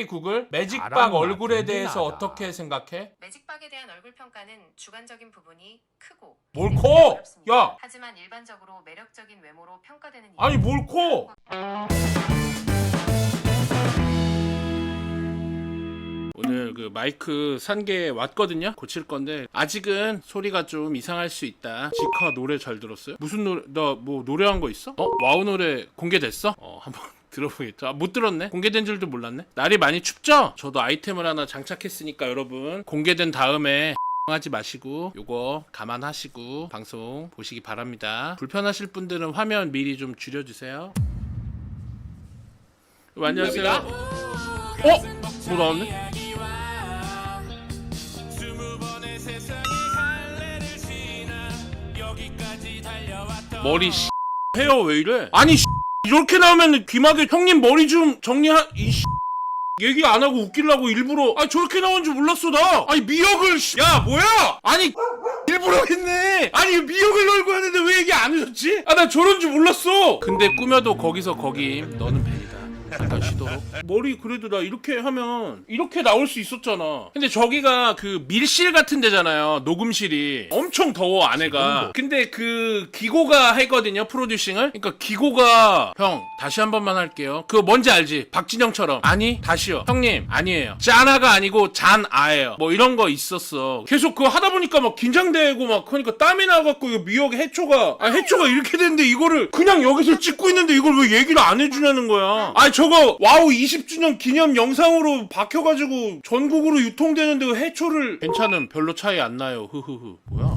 오케이 구글 매직박 얼굴에 대해서. 어떻게 생각해? 매직박에 대한 얼굴 평가는 주관적인 부분이 크고 뭘 비밀이 커? 어렵습니다. 야! 하지만 일반적으로 매력적인 외모로 평가되는 아니 이유는 뭘 커? 오늘 그 마이크 산 게 왔거든요. 고칠 건데 아직은 소리가 좀 이상할 수 있다. 지카 노래 잘 들었어요? 무슨 노래? 나 뭐 노래한 거 있어? 어? 와우 노래 공개됐어? 어 한번 들어보겠죠. 아, 못 들었네. 공개된 줄도 몰랐네. 날이 많이 춥죠? 저도 아이템을 하나 장착했으니까 여러분 공개된 다음에 하지 마시고 요거 감안하시고 방송 보시기 바랍니다. 불편하실 분들은 화면 미리 좀 줄여주세요. 안녕하세요. 어? 뭐 나왔네? 머리 씨 헤어 왜 이래? 아니 씨 이렇게 나오면 귀마개 형님 머리 좀 정리하 이 씨. 얘기 안 하고 웃기려고 일부러. 아 저렇게 나온 줄 몰랐어 나. 아니 미역을 씨. 야 뭐야? 아니 일부러 했네. 아니 미역을 넣고 하는데 왜 얘기 안 해줬지? 아 나 저런 줄 몰랐어. 근데 꾸며도 거기서 거기 너는 뱀이다 잠깐 쉬도록. 머리 그래도 나 이렇게 하면 이렇게 나올 수 있었잖아. 근데 저기가 그 밀실 같은 데잖아요 녹음실이. 엄청 더워 안에가. 근데 그 기고가 했거든요 프로듀싱을. 그러니까 기고가 형 다시 한 번만 할게요. 그거 뭔지 알지? 박진영처럼. 아니 다시요. 형님 아니에요. 짜나가 아니고 잔아예요. 뭐 이런 거 있었어. 계속 그거 하다 보니까 막 긴장되고 막 그러니까 땀이 나갖고 이거 미역 해초가 아 해초가 이렇게 됐는데 이거를 그냥 여기서 찍고 있는데 이걸 왜 얘기를 안 해주냐는 거야. 아니 저거 와우 20주년 기념 영상으로 박혀가지고 전국으로 유통되는데 왜 해초를 괜찮음. 별로 차이 안 나요. 흐흐흐. 뭐야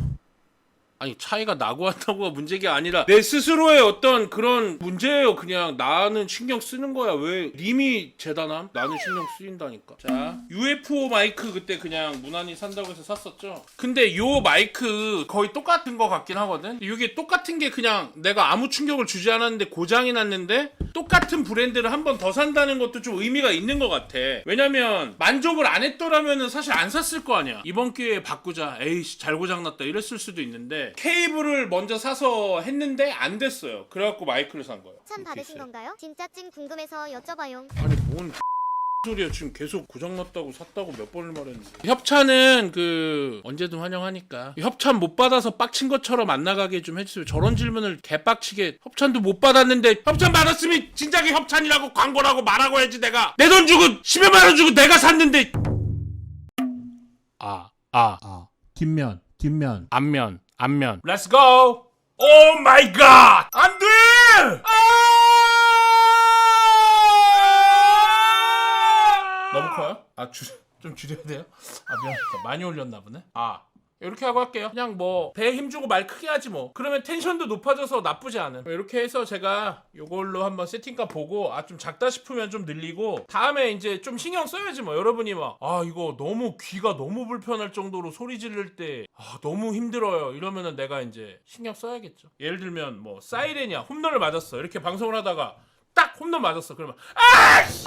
아니 차이가 나고 한다고가 문제가 아니라 내 스스로의 어떤 그런 문제예요. 그냥 나는 신경 쓰는 거야. 왜 님이 재단함? 나는 신경 쓰인다니까. 자 UFO 마이크 그때 그냥 무난히 산다고 해서 샀었죠. 근데 요 마이크 거의 똑같은 거 같긴 하거든? 이게 똑같은 게 그냥 내가 아무 충격을 주지 않았는데 고장이 났는데 똑같은 브랜드를 한 번 더 산다는 것도 좀 의미가 있는 것 같아. 왜냐면 만족을 안 했더라면은 사실 안 샀을 거 아니야. 이번 기회에 바꾸자. 에이씨 잘 고장났다. 이랬을 수도 있는데 케이블을 먼저 사서 했는데 안 됐어요. 그래갖고 마이크를 산 거예요. 참 받으신 있어요. 건가요? 진짜 찐 궁금해서 여쭤봐요. 아니 뭔 소리야. 지금 계속 고장났다고 샀다고 몇 번을 말했는데. 협찬은 그 언제든 환영하니까. 협찬 못 받아서 빡친 것처럼 안 나가게 좀 해주세요. 저런 질문을 개빡치게 협찬도 못 받았는데 협찬 받았으면 진작에 협찬이라고 광고라고 말하고 해야지 내가. 내 돈 주고 10여만 원 주고 내가 샀는데. 아 아, 아. 뒷면 뒷면 앞면 앞면 Let's go 오 마이 갓 안돼 너무 커요? 아, 줄, 좀 줄여야 돼요? 아, 미안합니다. 많이 올렸나 보네? 아. 이렇게 하고 할게요. 그냥 뭐, 배에 힘주고 말 크게 하지 뭐. 그러면 텐션도 높아져서 나쁘지 않은. 이렇게 해서 제가 요걸로 한번 세팅값 보고, 아, 좀 작다 싶으면 좀 늘리고, 다음에 이제 좀 신경 써야지 뭐. 여러분이 막, 아, 이거 너무 귀가 너무 불편할 정도로 소리 지를 때, 아, 너무 힘들어요. 이러면은 내가 이제 신경 써야겠죠. 예를 들면 뭐, 사이렌이야. 홈런을 맞았어. 이렇게 방송을 하다가, 딱 홈런 맞았어. 그러면, 아!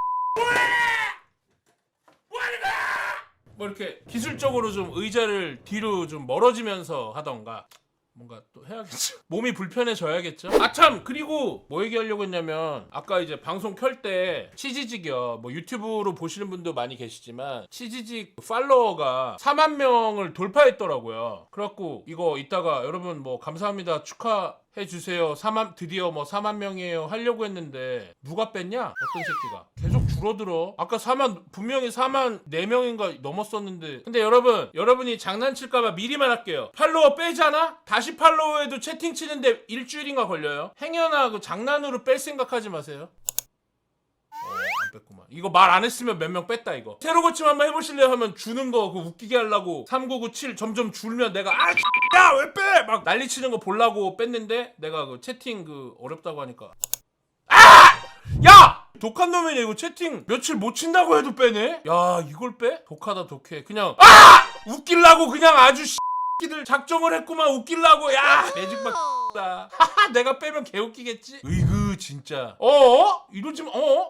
씨! 뭐 이렇게 기술적으로 좀 의자를 뒤로 좀 멀어지면서 하던가 뭔가 또 해야겠죠. 몸이 불편해져야겠죠. 아참 그리고 뭐 얘기하려고 했냐면 아까 이제 방송 켤 때 치지직이요. 뭐 유튜브로 보시는 분도 많이 계시지만 치지직 팔로워가 4만 명을 돌파했더라고요. 그래갖고 이거 이따가 여러분 뭐 감사합니다 축하. 해주세요. 4만 드디어 뭐 4만 명이에요 하려고 했는데 누가 뺐냐? 어떤 새끼가 계속 줄어들어. 아까 4만 분명히 4만 4명인가 넘었었는데 근데 여러분 여러분이 장난칠까봐 미리 말할게요. 팔로워 빼잖아? 다시 팔로워해도 채팅 치는데 일주일인가 걸려요. 행여나 그 장난으로 뺄 생각하지 마세요. 어, 안 뺐구만. 이거 말 안 했으면 몇 명 뺐다 이거. 새로 고침 한번 해보실래요 하면 주는 거 그 웃기게 하려고 3997 점점 줄면 내가 아 야 왜 빼! 막 난리 치는 거 보려고 뺐는데 내가 그 채팅 그 어렵다고 하니까 아! 야! 독한 놈이네 이거 채팅 며칠 못 친다고 해도 빼네? 야 이걸 빼? 독하다 독해 그냥 아! 웃길라고 그냥 아주 씨들 작정을 했구만 웃길라고 야 매직박 다 하하 내가 빼면 개웃기겠지? 으이그 진짜 어? 이러지 마 어?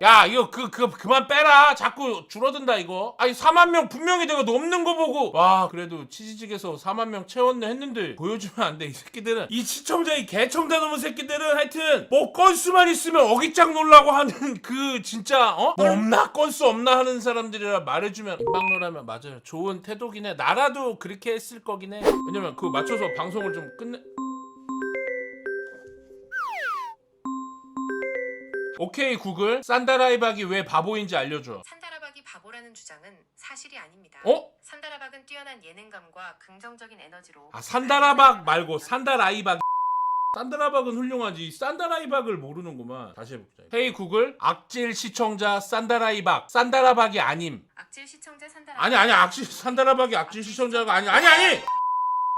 야 이거 그, 그 그만 빼라. 자꾸 줄어든다 이거. 아니 4만 명 분명히 내가 넘는 거 보고. 와 그래도 치즈직에서 4만 명 채웠네 했는데 보여주면 안 돼 이 새끼들은. 이 시청자 이 개청자 넘은 새끼들은 하여튼 뭐 건수만 있으면 어깃장 놀라고 하는 그 진짜 어? 뭐 없나? 건수 없나 하는 사람들이라 말해주면 임방로라면 맞아요. 좋은 태도긴 해. 나라도 그렇게 했을 거긴 해. 왜냐면 그거 맞춰서 방송을 좀 끝내 오케이 구글. 산다라이박이 왜 바보인지 알려줘. 산다라박이 바보라는 주장은 사실이 아닙니다. 어? 산다라박은 뛰어난 예능감과 긍정적인 에너지로 아 산다라박 말고 산다라이박. 산다라박은 훌륭하지. 산다라이박을 모르는구만. 다시 해보자 헤이 구글. 악질 시청자 산다라이박. 산다라박이 아님. 악질 시청자 산다라박. 아니 아니 악질 산다라박이 악질 시청자가 아니 아니 아니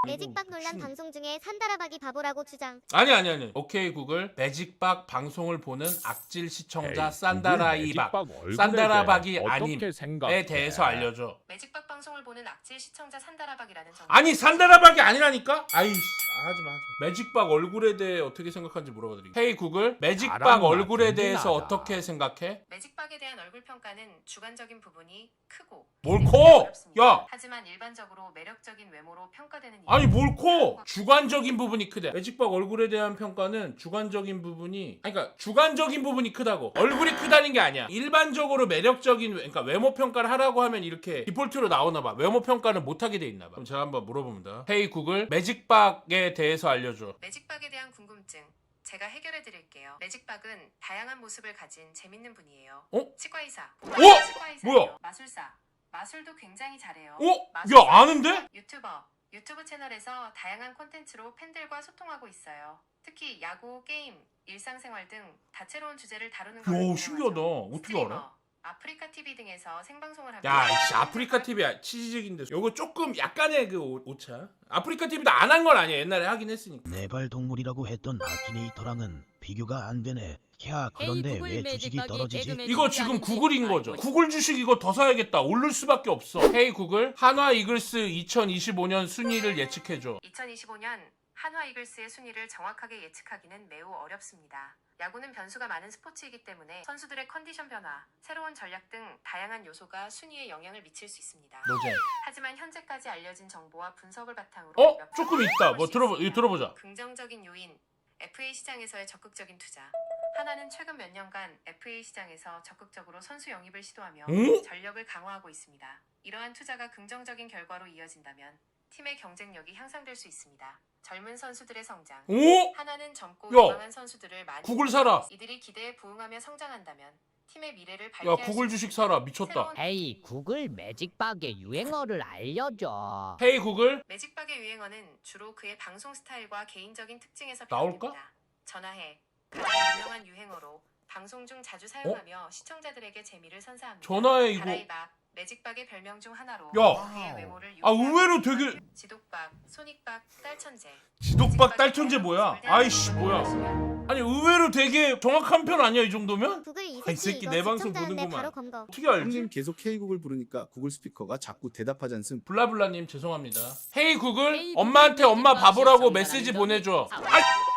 매직박 논란 방송 중에 산다라박이 바보라고 주장. 아니 아니 아니. 오케이 구글. 매직박 방송을 보는 악질 시청자 산다라이박. 산다라박이 아님에 대해서 알려줘. 매직박 방송을 보는 악질 시청자 산다라박이라는 정보 아니 산다라박이 아니라니까? 아이씨. 아, 하지마 하지마 매직박 얼굴에 대해 어떻게 생각하는지 물어봐 드릴게 헤이 구글 매직박 잘한다, 얼굴에 대해서 든든하다. 어떻게 생각해? 매직박에 대한 얼굴 평가는 주관적인 부분이 크고 뭘 커? 어렵습니다. 야! 하지만 일반적으로 매력적인 외모로 평가되는 아니 이유는 뭘 커? 주관적인 부분이 크대 매직박 얼굴에 대한 평가는 주관적인 부분이 아니 그러니까 주관적인 부분이 크다고 얼굴이 크다는 게 아니야 일반적으로 매력적인 외- 그러니까 외모 평가를 하라고 하면 이렇게 디폴트로 나오나 봐 외모 평가를 못 하게 돼 있나 봐 그럼 제가 한번 물어봅니다 헤이 구글 매직박에 대해서 알려줘 매직박에 대한 궁금증 제가 해결해 드릴게요. 매직박은 다양한 모습을 가진 재밌는 분이에요. 어? 치과의사. 어? 치과의사예요. 뭐야? 마술사. 마술도 굉장히 잘해요. 어? 마술사. 야 아는데? 유튜버. 유튜브 채널에서 다양한 콘텐츠로 팬들과 소통하고 있어요. 특히 야구, 게임, 일상생활 등 다채로운 주제를 다루는 걸로 야. 신기하다 어떻게 스트리머, 알 아? 아프리카 TV 등에서 생방송을 하고 야, 이씨, 아프리카 TV 치즈직인데 요거 조금 약간의 그 오- 오차. 아프리카 TV도 안 한 건 아니야. 옛날에 하긴 했으니까. 네발 동물이라고 했던 아키네이터랑은 비교가 안 되네. 야 그런데 왜 주식이 떨어지지? 이거 지금 구글인 거죠. 있- 구글 주식 이거 더 사야겠다. 오를 수밖에 없어. 헤이 구글, 한화 이글스 2025년 순위를 예측해 줘. 2025년 한화 이글스의 순위를 정확하게 예측하기는 매우 어렵습니다. 야구는 변수가 많은 스포츠이기 때문에 선수들의 컨디션 변화, 새로운 전략 등 다양한 요소가 순위에 영향을 미칠 수 있습니다. 노잼. 하지만 현재까지 알려진 정보와 분석을 바탕으로 어? 몇 조금 가지 있다. 볼뭐수 들어보- 있습니다. 들어보자. 긍정적인 요인 FA 시장에서의 적극적인 투자. 하나는 최근 몇 년간 FA 시장에서 적극적으로 선수 영입을 시도하며 오? 전력을 강화하고 있습니다. 이러한 투자가 긍정적인 결과로 이어진다면 팀의 경쟁력이 향상될 수 있습니다. 젊은 선수들의 성장. 오? 하나는 젊고 야, 유망한 선수들을 많이 구글 사라. 이들이 기대에 부응하며 성장한다면 팀의 미래를 야, 밝게 구글 주식 사라. 미쳤다. 에이 구글 매직박의 유행어를 알려줘. 헤이 구글, 매직박의 유행어는 주로 그의 방송 스타일과 개인적인 특징에서 나올까? 비롯됩니다. 전화해 가장 유명한 유행어로 방송 중 자주 사용하며 시청자들에게 재미를 선사합니다. 전화해, 이거. 다라이박, 매직박의 별명 중 하나로 야. 그의 외모를 아, 의외로 되게- 지독박, 손익박, 딸천재 지독박 딸천재 뭐야? 아이씨, 뭐야? 아니, 의외로 되게 정확한 편 아니야, 이 정도면? 구글 이 아, 이 새끼 새끼 이거 내 방송 시청자인데 보는구만. 바로 검거. 어떻게 알지? 형님 계속 K국을 부르니까 구글 스피커가 자꾸 대답하지 않음. 블라블라님 죄송합니다. 헤이 구글 헤이 엄마한테 구글 엄마 바보라고 메시지 보내줘. 아,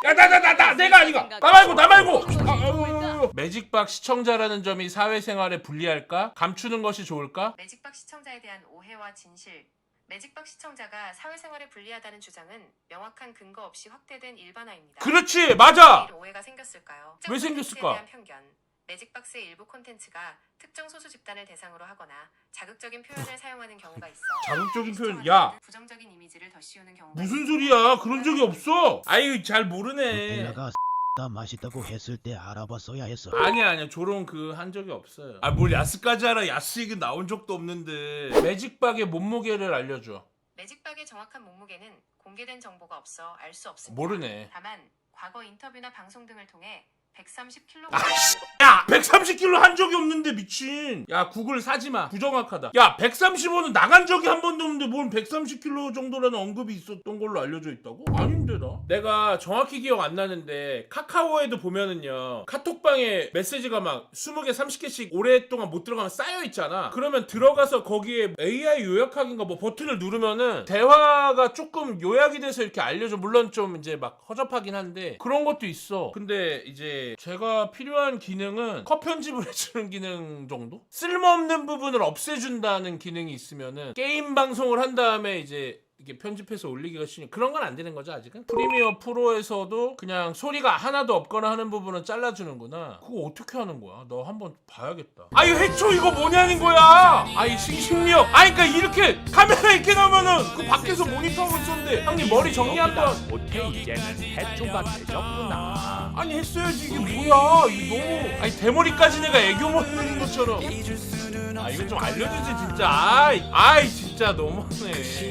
야나나 나 나 내가 아니가 나 말고 나 말고. 아, 아. 매직박 시청자라는 점이 사회생활에 불리할까? 감추는 것이 좋을까? 매직박 시청자에 대한 오해와 진실 매직박 시청자가 사회생활에 불리하다는 주장은 명확한 근거 없이 확대된 일반화입니다. 그렇지 맞아. 왜 오해가 생겼을까요? 왜 특정 생겼을까? 콘텐츠에 대한 편견. 매직박스의 일부 콘텐츠가 특정 소수 집단을 대상으로 하거나 자극적인 표현을 사용하는 경우가 있어. 자극적인 표현, 야. 부정적인 이미지를 더 씌우는 경우가 무슨 있어. 소리야? 그런 적이 없어. 아유 잘 모르네. 누텔라가 다 맛있다고 했을 때 알아봤어야 했어. 아니야 아니야 조롱 그 한 적이 없어요. 아 뭘 야스까지 알아? 야스 이거 나온 적도 없는데. 매직박의 몸무게를 알려줘. 매직박의 정확한 몸무게는 공개된 정보가 없어 알 수 없습니다. 모르네. 다만 과거 인터뷰나 방송 등을 통해 130kg 아 씨, 야, 130kg 한 적이 없는데 미친. 야, 구글 사지 마. 부정확하다. 야, 135는 나간 적이 한 번도 없는데 뭔 130kg 정도라는 언급이 있었던 걸로 알려져 있다고? 아닌데 나. 내가 정확히 기억 안 나는데 카카오에도 보면은요. 카톡방에 메시지가 막 20개, 30개씩 오랫동안 못 들어가면 쌓여 있잖아. 그러면 들어가서 거기에 AI 요약하기인가 뭐 버튼을 누르면은 대화가 조금 요약이 돼서 이렇게 알려줘. 물론 좀 이제 막 허접하긴 한데 그런 것도 있어. 근데 이제 제가 필요한 기능은 컷 편집을 해주는 기능 정도? 쓸모없는 부분을 없애준다는 기능이 있으면은 게임 방송을 한 다음에 이제 이게 편집해서 올리기가 쉬니 그런 건 안 되는 거죠 아직은? 프리미어 프로에서도 그냥 소리가 하나도 없거나 하는 부분은 잘라주는구나. 그거 어떻게 하는 거야? 너 한번 봐야겠다. 아이 해초 이거 뭐냐는 거야! 아이 싱싱력 아니 그니까 이렇게 카메라 이렇게 나오면은 그 밖에서 모니터하고 있었는데 형님 머리 정리 한번. 못해 이제는 해초가 되셨구나. 아니 했어야지. 이게 뭐야? 이거 너무. 아니 대머리까지 내가 애교 먹는 것처럼. 아 이거 좀 알려주지 진짜. 아이 아이 진짜 너무하네